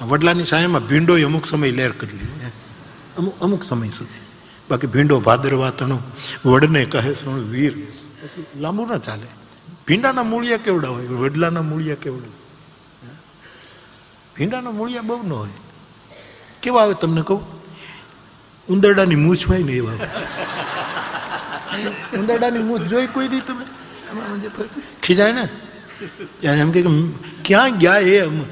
વડલાની સાયામાં ભીંડોય અમુક સમય લેર કરી લીધો અમુક અમુક સમય સુધી. બાકી ભીંડો ભાદરવા તણો વડને કહે શું વીર. પછી લાંબુ ના ચાલે. ભીંડાના મૂળિયા કેવડા હોય? વડલાના મૂળિયા કેવડા? ભીંડાના મૂળિયા બહુ ન હોય. કેવા આવે તમને કહું? ઉંદરડાની મૂછ હોય ને એવા. ઉંદરડાની મૂછ જોઈ કોઈ દી તમે ખીજાય ને? ત્યાં એમ કે ક્યાં ગયા એ આમ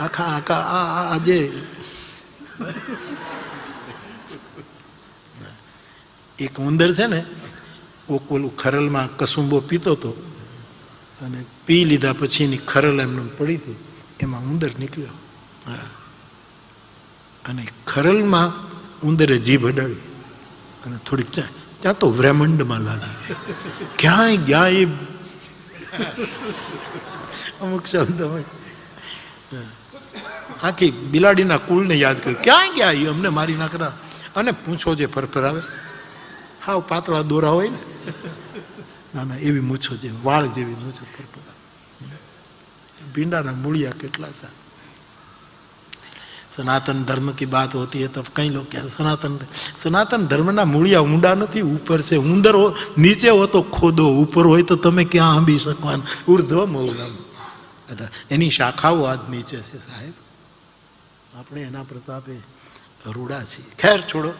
આખા આખા આ આ- આ એક ઉંદર છે ને કોક ઓલું ખરલમાં કસુંબો પીતો હતો અને પી લીધા પછી એની ખરલ એમને પડી હતી, એમાં ઉંદર નીકળ્યો. અને ખરલમાં ઉંદરે જીભ અડાવી અને થોડીક ત્યાં તો બ્રહ્માંડમાં લાગી ક્યાંય ગયા એ અમુક શબ્દ હોય. આખી બિલાડીના કુળને યાદ કર્યું ક્યાં ગયા એ અમને મારી નાખના? અને પૂછો જે ફરફરાવે. હાવ પાતળા દોરા હોય ને. ના ના, એવી મૂછો જે, વાળ જેવી મૂછો ફરફરાવે. ભીંડાના મૂળિયા કેટલા છે? સનાતન ધર્મ કી વાત હોતી હે તો કઈ લોકો કહે સનાતન સનાતન ધર્મના મૂળિયા ઊંડા નથી, ઉપર છે ઉંદર નીચે હો તો ખોદો, ઉપર હોય તો તમે ક્યાં આંબી શકવાના? ઉર્ધ્વ મૌલમ અચ્છા, એની શાખાઓ આજ નીચે છે સાહેબ. આપણે એના પ્રતાપે રૂડા છીએ. ખેર છોડો.